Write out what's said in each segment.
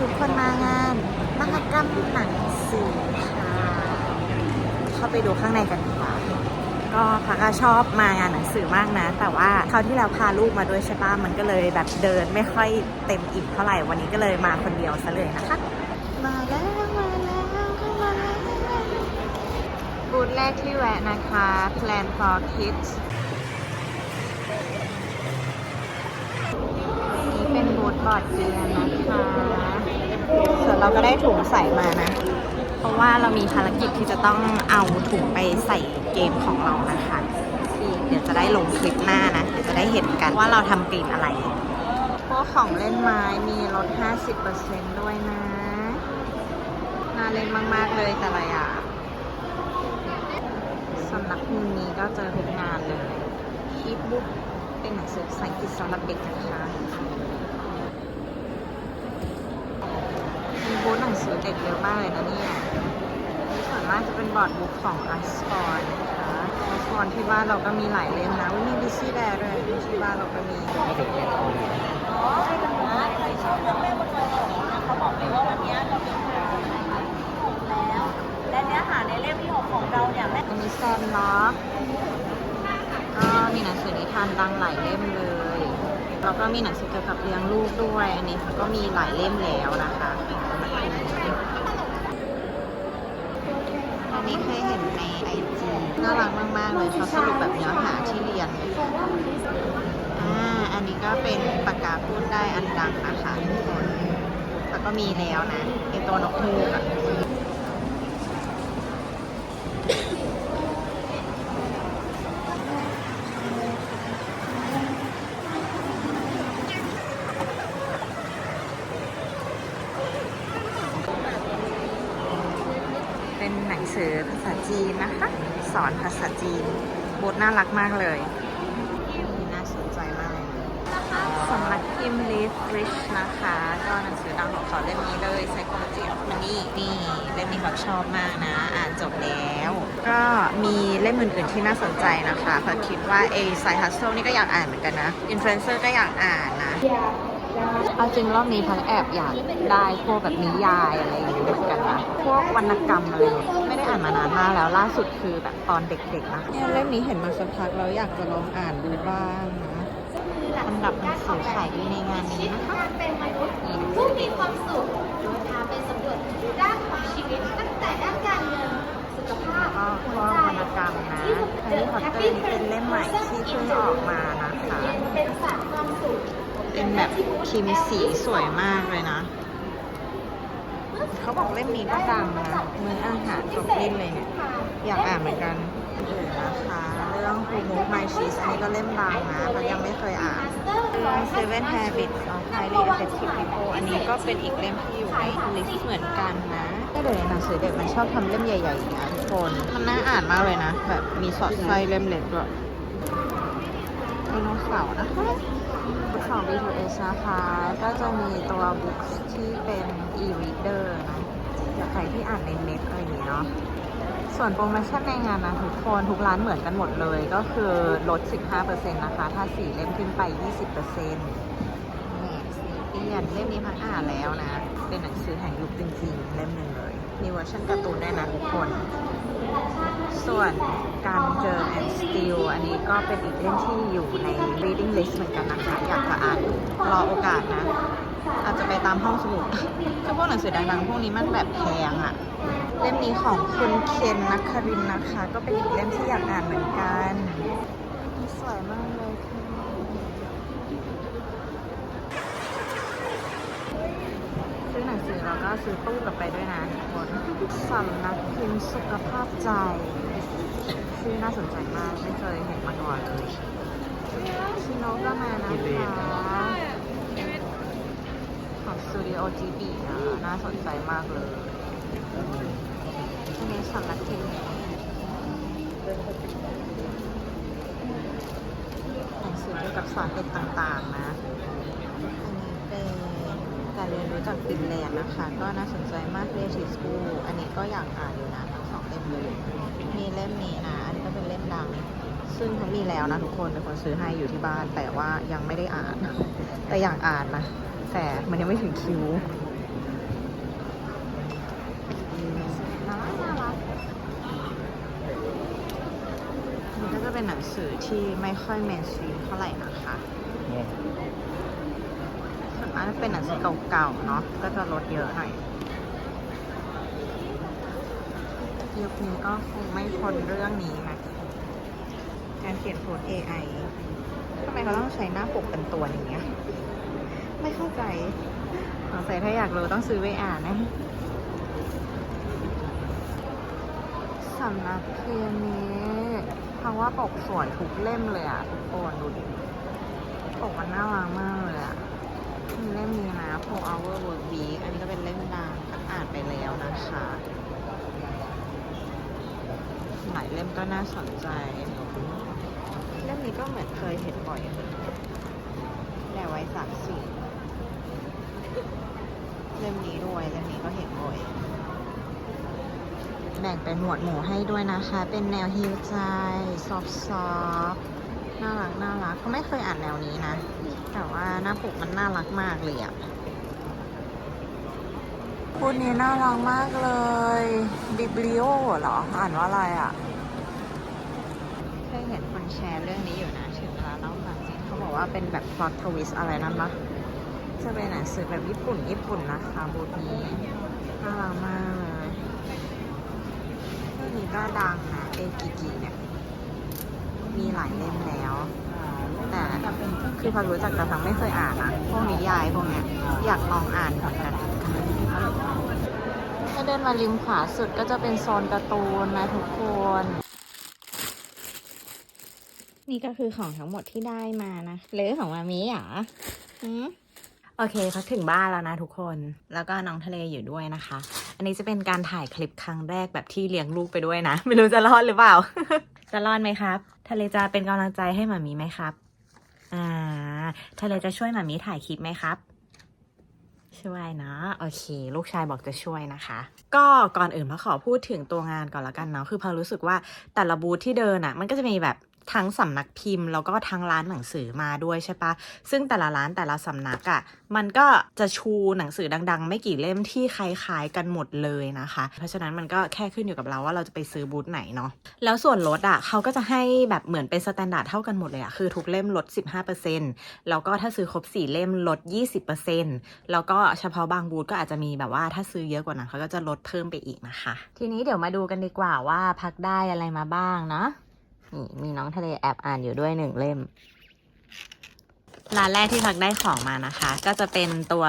ทุกคนมางานมหกรรมหนังสือค่ะเข้าไปดูข้างในกันดีกว่าก็พักชอบมางานหนังสือมากนะ แต่ว่าคราวที่เราพาลูกมาด้วยใช่ปะมันก็เลยแบบเดินไม่ค่อยเต็มอิ่มเท่าไหร่วันนี้ก็เลยมาคนเดียวซะเลยนะคะมาแล้วมาแล้วเข้ามาแล้วบูธแรกที่แวะนะคะ Plan for Kids นี่เป็นบูธบอร์ดเกมนะคะ เราก็ได้ถุงใส่มานะ เพราะว่าเรามีภารกิจที่จะต้องเอาถุงไปใส่เกมของเรานะคะที่เดี๋ยวจะได้ลงคลิปหน้านะ เดี๋ยวจะได้เห็นกันว่าเราทำกลิ่นอะไร พวกของเล่นไม้มีลด 50%ด้วยนะ น่าเล่นมากๆเลยแต่ละอย่างสำนักพิมพ์นี้ก็เจอทุกงานเลยคีบบุ๊กเป็นหนังสือภาษาอังกฤษสำหรับเด็กนะคะ มี บูธหนังสือเด็กเยอะมากเลยนะเนี่ยนี่ส่วนมากจะเป็นบอร์ดบุ๊กของอัสปอนนะคะอัสปอนที่บ้านเราก็มีหลายเล่มนะอุ๊ยมีดิซี่แดด้วยที่บ้านเราก็มีเขาบอกเลยว่าวันนี้เราเป็นหาแล้วและเนื้อหาในเล่มที่หกของเราเนี่ยแม่อันนี้แซมล็อกก็มีหนังสือนิทานดังหลายเล่มเลยแล้วก็มีหนังสือเกี่ยวกับเลี้ยงลูกด้วย อันนี้ก็มีหลายเล่มแล้วนะคะ อันนี้เคยเห็นในไอจีน่ารักมากๆเลยเขาสรุปแบบเนื้อหาที่เรียนอ่าอันนี้ก็เป็นปากกาพูดได้อันดังนะคะทุกคนแล้วก็มีแล้วนะไอตัวนกฮูกอะ เป็นหนังสือภาษา จีนนะคะ สอนภาษาจีนบูธน่ารักมากเลยน่าสนใจมากเลยนะสำนักพิมพ์ Live Rich นะคะ ก็หนังสือดังของเขาเล่มนี้เลย Psychology of Money นี่เล่มนี้แบบชอบมากนะ อ่านจบแล้ว ก็มีเล่มอื่นๆที่น่าสนใจนะคะเพราะคิดว่า A Side Hustle นี่ก็อยากอ่านเหมือนกันนะ Influencer ก็อยากอ่านนะเอาจริงรอบนี้พังแอบอยากได้พวกแบบนิยายอะไรอย่างเงี้ยเหมือนกันนะ พวกวรรณกรรมอะไรเงี้ยไม่ได้ อ่านมานานมากแล้วล่าสุดคือแบบตอนเด็กๆนะเนี่ยเล่มนี้เห็นมาสักพักแล้วอยากจะลองอ่านดูบ้างนะอันดับหนังสือขายดีในงานนี้นะคะเป็นมนุษย์ผู้มีความสุขโดยพาไปสำรวจทุกด้านของชีวิตตั้งแต่ด้านการเงินสุขภาพก็พหัววกใจวรรณกรรมนะแฮร์รี่พอตเตอร์นี่เป็นเล่มใหม่ที่เพิ่งออกมานะคะเป็นศาสตร์ความสุขเป็นแบบคิมสีสวยมากเลยนะ เขาบอกเล่มนี้ก็ดังนะมืออาหารจบเล่มเลยเนี่ย อยากอ่านเหมือนกันอื่นนะคะเรื่อง Who Moved My Cheese อันนี้ก็เล่มดังนะเรายังไม่เคยอ่านเรื่อง Seven Habits of Highly Effective People อันนี้ก็เป็นอีกเล่มที่อยู่ในลิสต์เหมือนกันนะก็เดี๋ยหนังสือเด็กมันชอบทำเล่มใหญ่ๆนะทุกคน มันน่าอ่านมากเลยนะ แบบมีสอดไส้เล่มเล็กด้วย โนเสาร์นะคะของ B2S นะคะ ก็จะมีตัวบุ๊กที่เป็น e-reader นะอยากใครที่อ่านในเน็ตอะไรอย่างเงี้ยเนาะส่วนโปรโมชั่นในงานนะทุกคนทุกร้านเหมือนกันหมดเลยก็คือลด 15%นะคะ ถ้า 4 เล่มขึ้นไป 20%นี่สีเปียนเล่มนี้พักอ่านแล้วนะ เป็นหนังสือแห่งยุคจริงๆ เล่มหนึ่งเลย มีเวอร์ชันการ์ตูนด้นะทุกคน ส่วนการเจอ and Still อันนี้ก็เป็นอีกเล่มที่อยู่ใน reading list เหมือนกันนะคะ อยากจะอ่านรอโอกาสนะ อาจจะไปตามห้องสมุดคือพวกหนังสือดังๆ พวกนี้มันแบบแพงอะเล่มนี้ของคุณเคนนักครินนะคะ ก็เป็นอีกเล่มที่อยากอ่านเหมือนกัน สวยมากเลยค่ะซื้อหนังสือ แล้วก็ซื้อตู้กลับไปด้วยนะทุกคนสำนักพิมพ์สุขภาพใจชื่อน่าสนใจมากไม่เคยเห็นมาก่อนเลยชิโนก็มานะคะของสตูดิโอจีบีนะน่าสนใจมากเลยอันนี้สำนักพิมพ์หนังสือเกี่ยวกับสอนเด็กต่างๆนะอัน เรียนรู้จากฟินแลนด์นะคะ ก็น่าสนใจมาก Creative School อันนี้ก็อยากอ่านอยู่นะทั้งสองเล่มเลย มีเล่มนี้นะ อันนี้ก็เป็นเล่มดัง ซึ่งเขามีแล้วนะทุกคนเป็นคนซื้อให้อยู่ที่บ้าน แต่ว่ายังไม่ได้อ่าน แต่อยากอ่านนะ แต่มันยังไม่ถึงคิวนี่ก็จะเป็นหนังสือที่ไม่ค่อยแมนซีนเท่าไหร่นะคะ ส่วนมาเป็นหนังสือเก่าๆเนาะก็จะลดเยอะหน่อยยุคนี้ก็คงไม่พ้นเรื่องนี้นะการเขียนโค้ด AI ทำไมเขาต้องใช้หน้าปกเป็นตัวอย่างเงี้ย ไม่เข้าใจสงสัยถ้าอยากรู้ต้องซื้อไปอ่านนะสำนักพิมพ์นี้เพราะว่าปกสวยทุกเล่มเลยอะทุกคนดูดิ ปกมันน่ารักมากเลยอะ เล่มนี้นะ Four Hour Work Week อันนี้ก็เป็นเล่มดังอ่านไปแล้วนะคะ หลายเล่มก็น่าสนใจ เล่มนี้ก็เหมือนเคยเห็นบ่อยแต่ไว้สามสี่เล่มนี้ด้วยเล่มนี้ก็เห็นบ่อย แบ่งเป็นหมวดหมู่ให้ด้วยนะคะ เป็นแนวฮิวใจ ซอฟซอฟ น่ารักน่ารักเขาไม่เคยอ่านแนวนี้นะ แต่ว่าหน้าปกมันน่ารักมากเลยอะพูดนี้น่ารักมากเลยบิบลิโอเหรอ อ่านว่าอะไรอะเคยเห็นคนแชร์เรื่องนี้อยู่นะถึงเวลาเล่าความจริงเขาบอกว่าเป็นแบบ plot twist อะไรนั่นปะจะเป็นหนังสือแบบญี่ปุ่น ญี่ปุ่นนะคะบูธนี้น่ารักมากเลยเรื่องนี้ก็ดังนะเอกิกิเนี่ย มีหลายเล่มแล้ว แต่คือพอรู้จักแต่ทั้งไม่เคยอ่านนะพวกนิยายพวกเนี้ยอยากลองอ่านเหมือนกันถ้าเดินมาริมขวาสุดก็จะเป็นโซนการ์ตูนนะทุกคน นี่ก็คือของทั้งหมดที่ได้มานะ หรือของมามีเหรอหืมโอเคพักถึงบ้านแล้วนะทุกคน แล้วก็น้องทะเลอยู่ด้วยนะคะ อันนี้จะเป็นการถ่ายคลิปครั้งแรกแบบที่เลี้ยงลูกไปด้วยนะ ไม่รู้จะรอดหรือเปล่า จะรอดไหมครับ ทะเลจะเป็นกำลังใจให้หมามีไหมครับ อ่า ทะเลจะช่วยหมามีถ่ายคลิปไหมครับ ช่วยนะ โอเค ลูกชายบอกจะช่วยนะคะ ก็ก่อนอื่นพอขอพูดถึงตัวงานก่อนละกันเนาะ คือพอรู้สึกว่าแต่ละบูธที่เดินอะ่ะ มันก็จะมีแบบ ทั้งสำนักพิมพ์ แล้วก็ทั้งร้านหนังสือมาด้วยใช่ปะซึ่งแต่ละร้านแต่ละสำนักอะ่ะมันก็จะชูหนังสือดัง ๆ ไม่กี่เล่มที่คล้ายๆกันหมดเลยนะคะ เพราะฉะนั้นมันก็แค่ขึ้นอยู่กับเราว่าเราจะไปซื้อบูธไหนเนาะแล้วส่วนลดอะ่ะเขาก็จะให้แบบเหมือนเป็นสแตนดาร์ดเท่ากันหมดเลยอะ่ะคือทุกเล่มลด 15%แล้วก็ถ้าซื้อครบ 4 เล่มลด 20%แล้วก็เฉพาะบางบูธก็อาจจะมีแบบว่าถ้าซื้อเยอะกว่านั้นเขาก็จะลดเพิ่มไปอีกนะคะ ทีนี้เดี๋ยวมาดูกันดีกว่าว่าพักได้อะไรมาบ้างเนาะ นี่มีน้องทะเลแอบอ่านอยู่ด้วยหนึ่งเล่ม ร้านแรกที่พักได้ของมานะคะ ก็จะเป็นตัว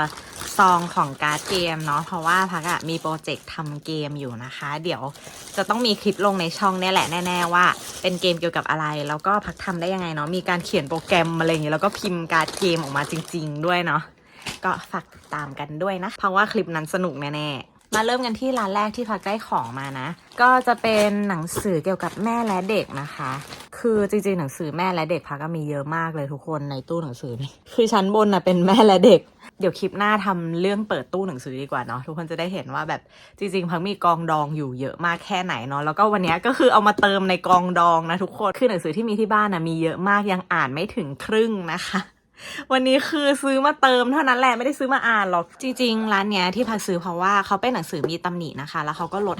ซองของการ์ดเกมเนาะเพราะว่าพักอะมีโปรเจกต์ทำเกมอยู่นะคะ เดี๋ยวจะต้องมีคลิปลงในช่องนี่แหละแน่ๆว่า เป็นเกมเกี่ยวกับอะไร แล้วก็พักทำได้ยังไงเนาะมีการเขียนโปรแกรมอะไรอย่างเงี้ยแล้วก็พิมพ์การ์ดเกมออกมาจริง ๆ ด้วยเนาะก็ฝากติดตามกันด้วยนะ เพราะว่าคลิปนั้นสนุกแน่ๆ มาเริ่มกันที่ร้านแรกที่พักได้ของมานะ ก็จะเป็นหนังสือเกี่ยวกับแม่และเด็กนะคะ คือจริงๆหนังสือแม่และเด็กพักก็มีเยอะมากเลยทุกคนในตู้หนังสือนี่คือชั้นบนนะเป็นแม่และเด็ก เดี๋ยวคลิปหน้าทำเรื่องเปิดตู้หนังสือดีกว่าเนาะทุกคนจะได้เห็นว่าแบบจริงๆพักมีกองดองอยู่เยอะมากแค่ไหนเนาะแล้วก็วันนี้ก็คือเอามาเติมในกองดองนะทุกคนคือหนังสือที่มีที่บ้านนะมีเยอะมากยังอ่านไม่ถึงครึ่งนะคะ วันนี้คือซื้อมาเติมเท่านั้นแหละไม่ได้ซื้อมาอ่านหรอก จริง ๆ ร้านเนี้ยที่พักซื้อเพราะว่าเขาเป็นหนังสือมีตำหนินะคะ แล้วเขาก็ลด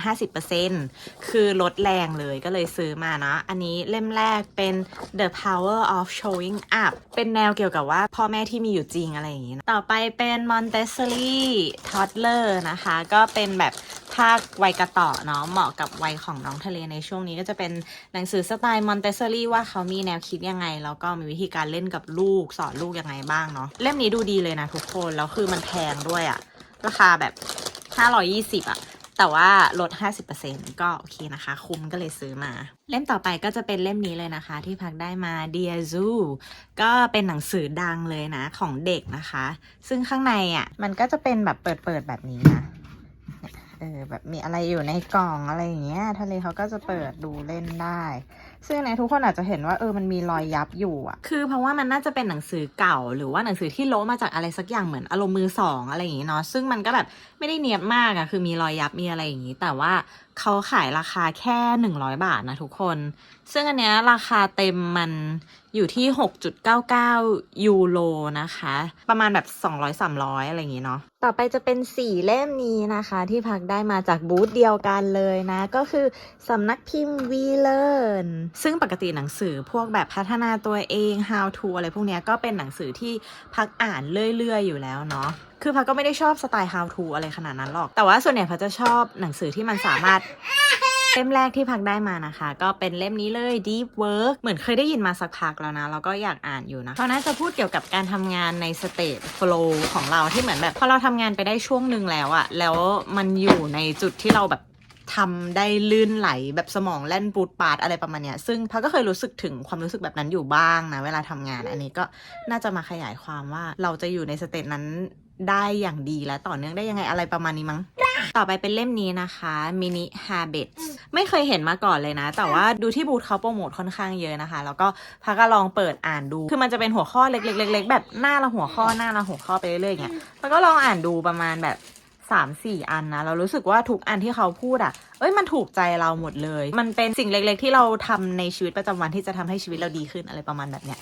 50%คือลดแรงเลยก็เลยซื้อมานะ อันนี้เล่มแรกเป็น The Power of Showing Up เป็นแนวเกี่ยวกับว่าพ่อแม่ที่มีอยู่จริงอะไรอย่างงี้ ต่อไปเป็น Montessori Toddler นะคะ ก็เป็นแบบ ภาวัยกระต่อเนาะเหมาะกับวัยของน้องทะเลในช่วงนี้ก็จะเป็นหนังสือสไตล์ Montessori ว่าเขามีแนวคิดยังไง แล้วก็มีวิธีการเล่นกับลูกสอนลูกยังไงบ้างเนาะเล่มนี้ดูดีเลยนะทุกคนแล้วคือมันแพงด้วยอะราคาแบบ 520อะแต่ว่าลด 50%ก็โอเคนะคะ คุ้มก็เลยซื้อมา เล่มต่อไปก็จะเป็นเล่มนี้เลยนะคะ ที่พักได้มา Dear Zoo ก็เป็นหนังสือดังเลยนะของเด็กนะคะ ซึ่งข้างในอะ่ะมันก็จะเป็นแบบเปิดๆแบบนี้นะ เออแบบมีอะไรอยู่ในกล่องอะไรอย่างเงี้ย ทะเลเขาก็จะเปิดดูเล่นได้ ซึ่งในทุกคนอาจจะเห็นว่าเออมันมีรอยยับอยู่อะ คือเพราะว่ามันน่าจะเป็นหนังสือเก่า หรือว่าหนังสือที่โลมาจากอะไรสักอย่างเหมือนอารมณ์มือสองอะไรอย่างงี้เนาะซึ่งมันก็แบบไม่ได้เนียบมากอะคือมีรอยยับมีอะไรอย่างงี้ แต่ว่า เขาขายราคาแค่ 100 บาทนะทุกคน ซึ่งอันเนี้ยราคาเต็มมันอยู่ที่ 6.99 ยูโรนะคะ ประมาณแบบ 200-300 อะไรอย่างงี้เนาะ ต่อไปจะเป็นสี่เล่มนี้นะคะ ที่พักได้มาจากบูธเดียวกันเลยนะ ก็คือสำนักพิมพ์ We Learn ซึ่งปกติหนังสือพวกแบบพัฒนาตัวเอง How to อะไรพวกเนี้ยก็เป็นหนังสือที่พักอ่านเรื่อยๆ อยู่แล้วเนาะคือพักก็ไม่ได้ชอบสไตล์ how to อะไรขนาดนั้นหรอก แต่ว่าส่วนใหญ่พักจะชอบหนังสือที่มันสามารถเล่มแรกที่พักได้มานะคะ ก็เป็นเล่มนี้เลย Deep Work เหมือนเคยได้ยินมาสักพักแล้วนะ แล้วก็อยากอ่านอยู่นะเพราะน่าจะพูดเกี่ยวกับการทำงานในสเตจ flow ของเราที่เหมือนแบบพอเราทำงานไปได้ช่วงหนึ่งแล้วอะแล้วมันอยู่ในจุดที่เราแบบทำได้ลื่นไหลแบบสมองแล่นปูดปาดอะไรประมาณเนี้ย ซึ่งพักก็เคยรู้สึกถึงความรู้สึกแบบนั้นอยู่บ้างนะ เวลาทำงาน อันนี้ก็น่าจะมาขยายความว่าเราจะอยู่ในสเตจนั้น ได้อย่างดีและต่อเนื่องได้ยังไงอะไรประมาณนี้มั้ง ต่อไปเป็นเล่มนี้นะคะ Mini Habits ไม่เคยเห็นมาก่อนเลยนะ แต่ว่าดูที่บูธเขาโปรโมทค่อนข้างเยอะนะคะ แล้วก็พักก็ลองเปิดอ่านดู คือมันจะเป็นหัวข้อเล็ก ๆ ๆ แบบหน้าละหัวข้อหน้าละหัวข้อไปเรื่อยๆอย่างเงี้ยพักก็ลองอ่านดูประมาณแบบสามสี่อันนะ เรารู้สึกว่าทุกอันที่เขาพูดอะ เอ้ยมันถูกใจเราหมดเลย มันเป็นสิ่งเล็ก ๆ ที่เราทำในชีวิตประจำวันที่จะทำให้ชีวิตเราดีขึ้นอะไรประมาณแบบเนี้ย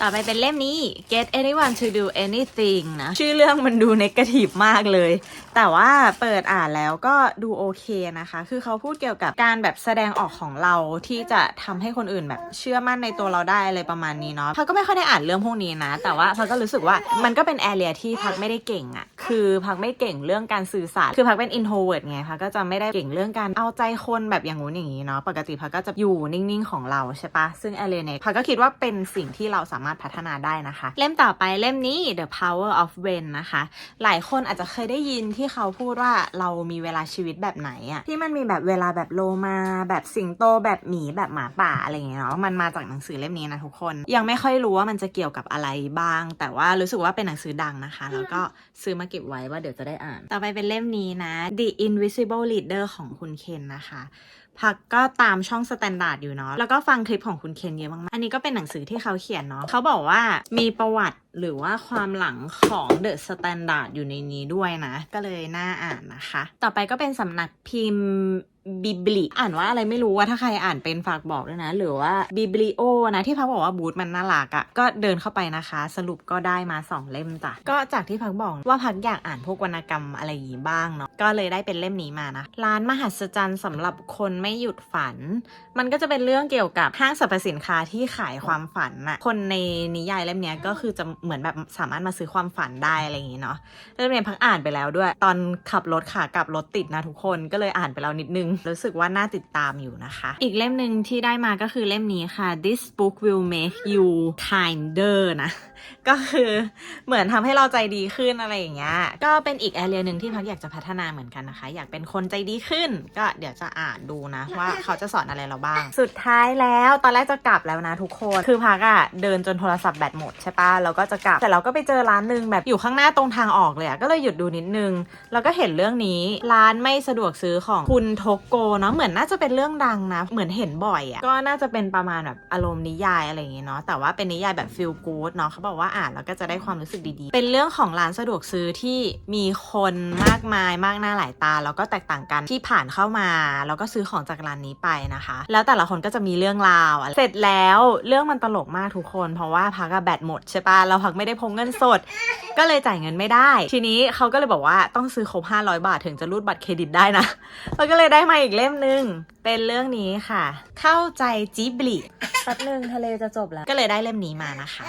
ต่อไปเป็นเล่มนี้ Get Anyone to Do Anything นะ ชื่อเรื่องมันดูเนกาทีฟมากเลย แต่ว่าเปิดอ่านแล้วก็ดูโอเคนะคะ คือเขาพูดเกี่ยวกับการแบบแสดงออกของเราที่จะทำให้คนอื่นแบบเชื่อมั่นในตัวเราได้อะไรประมาณนี้เนาะพักก็ไม่ค่อยได้อ่านเรื่องพวกนี้นะ แต่ว่าพักก็รู้สึกว่ามันก็เป็นแอเรียที่พักไม่ได้เก่งอะคือพักไม่เก่งเรื่องการสื่อสาร คือพักเป็น introvert ไงพักก็จะไม่ได้เก่งเรื่องการเอาใจคนแบบอย่างงู้นอย่างนี้เนาะ ปกติพักก็จะอยู่นิ่งๆของเราใช่ปะ ซึ่งแอเรียเนี่ยพักก็คิดว่าเป็นสิ่งที่เราสามารถพัฒนาได้นะคะ เล่มต่อไปเล่มนี้ The Power of When นะคะ หลายคนอาจจะเคยได้ยินที่เขาพูดว่าเรามีเวลาชีวิตแบบไหนอะที่มันมีแบบเวลาแบบโลมาแบบสิงโตแบบหมีแบบหมาป่าอะไรอย่างเงี้ยเนาะมันมาจากหนังสือเล่มนี้นะทุกคน ยังไม่ค่อยรู้ว่ามันจะเกี่ยวกับอะไรบ้าง แต่ว่ารู้สึกว่าเป็นหนังสือดังนะคะ แล้วก็ซื้อมาเก็บไว้ว่าเดี๋ยวจะได้อ่าน ต่อไปเป็นเล่มนี้นะ The Invisible Leader ของคุณเคนนะคะ พักก็ตามช่องสแตนดาร์ดอยู่เนาะ แล้วก็ฟังคลิปของคุณเคนเยอะมากๆ อันนี้ก็เป็นหนังสือที่เขาเขียนเนาะ เขาบอกว่ามีประวัติหรือว่าความหลังของเดอะสแตนดาร์ดอยู่ในนี้ด้วยนะ ก็เลยน่าอ่านนะคะ ต่อไปก็เป็นสำนักพิมพ์ บิบลิอ่านว่าอะไรไม่รู้ว่าถ้าใครอ่านเป็นฝากบอกด้วยนะ หรือว่าบิบลิโอนะที่พักบอกว่าบูธมันน่ารักอะ่ะก็เดินเข้าไปนะคะ สรุปก็ได้มาสองเล่มจ้ะก็จากที่พักบอกว่าพักอยากอ่านพวกวรรณกรรมอะไรอย่างงี้บ้างเนาะก็เลยได้เป็นเล่มนี้มานะร้านมหัศจรรย์สำหรับคนไม่หยุดฝัน มันก็จะเป็นเรื่องเกี่ยวกับห้างสรรพสินค้าที่ขายความฝันน่ะคนในนิยายเล่มนี้ก็คือจะเหมือนแบบสามารถมาซื้อความฝันได้อะไรอย่างงี้เนาะเล่มนี้พักอ่านไปแล้วด้วย ตอนขับรถขากลับรถติดนะทุกคนก็เลยอ่านไปแล้วนิดนึงรู้สึกว่าน่าติดตามอยู่นะคะ อีกเล่มหนึ่งที่ได้มาก็คือเล่มนี้ค่ะ This book will make you kinder นะ ก็คือเหมือนทำให้เราใจดีขึ้นอะไรอย่างเงี้ย ก็เป็นอีกแอเรียหนึ่งที่พักอยากจะพัฒนาเหมือนกันนะคะ อยากเป็นคนใจดีขึ้น ก็เดี๋ยวจะอ่านดูนะ ว่าเขาจะสอนอะไรเราบ้าง สุดท้ายแล้วตอนแรกจะกลับแล้วนะทุกคน คือพักอะเดินจนโทรศัพท์แบตหมดใช่ปะแล้วก็จะกลับ แต่เราก็ไปเจอร้านหนึงแบบอยู่ข้างหน้าตรงทางออกเลยอะก็เลยหยุดดูนิดนึง แล้วก็เห็นเรื่องนี้ ร้านไม่สะดวกซื้อของคุณโทโกเนาะเหมือนน่าจะเป็นเรื่องดังนะ เหมือนเห็นบ่อยอะก็น่าจะเป็นประมาณแบบอารมณ์นิยายอะไรอย่างเงี้ยเนาะแต่ว่าเป็นนิยายแบบฟีลกู๊ดเนาะเขาบอกว่าอ่านแล้วก็จะได้ความรู้สึกดีๆ เป็นเรื่องของร้านสะดวกซื้อที่มีคนมากมายมากหน้าหลายตา แล้วก็แตกต่างกันที่ผ่านเข้ามา แล้วก็ซื้อของจากร้านนี้ไปนะคะ แล้วแต่ละคนก็จะมีเรื่องราวอะเสร็จแล้วเรื่องมันตลกมากทุกคน เพราะว่าพักแบตหมดใช่ปะเราพักไม่ได้พกเงินสด ก็เลยจ่ายเงินไม่ได้ ทีนี้เขาก็เลยบอกว่าต้องซื้อครบ500 บาทถึงจะรูดบัตรเครดิตได้นะมันก็เลยได้มาอีกเล่มหนึ่งเป็นเรื่องนี้ค่ะ เข้าใจจิบลิแป๊บหนึ่งทะเลจะจบแล้ว ก็เลยได้เล่มนี้มานะคะ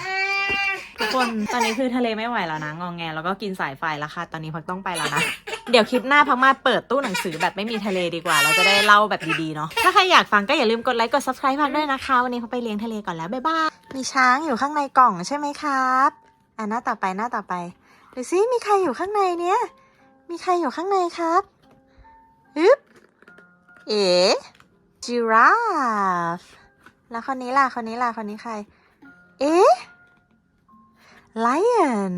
ทุกคนตอนนี้คือทะเลไม่ไหวแล้วนะงองแงแล้วก็กินสายไฟแล้วค่ะ ตอนนี้พักต้องไปแล้วนะเดี๋ยวคลิปหน้าพักมาเปิดตู้หนังสือแบบไม่มีทะเลดีกว่า เราจะได้เล่าแบบดีๆเนาะถ้าใครอยากฟังก็อย่าลืมกดไลค์กด subscribe พักด้วยนะคะ วันนี้พักไปเลี้ยงทะเลก่อนแล้วบ๊ายบายมีช้างอยู่ข้างในกล่องใช่ไหมครับ อะหน้าต่อไปหน้าต่อไปดูซิมีใครอยู่ข้างในเนี้ยมีใครอยู่ข้างในครับฮึบเอ๋จิราฟแล้วคนนี้ล่ะคนนี้ล่ะคนนี้ใคร เอ๊ะ lion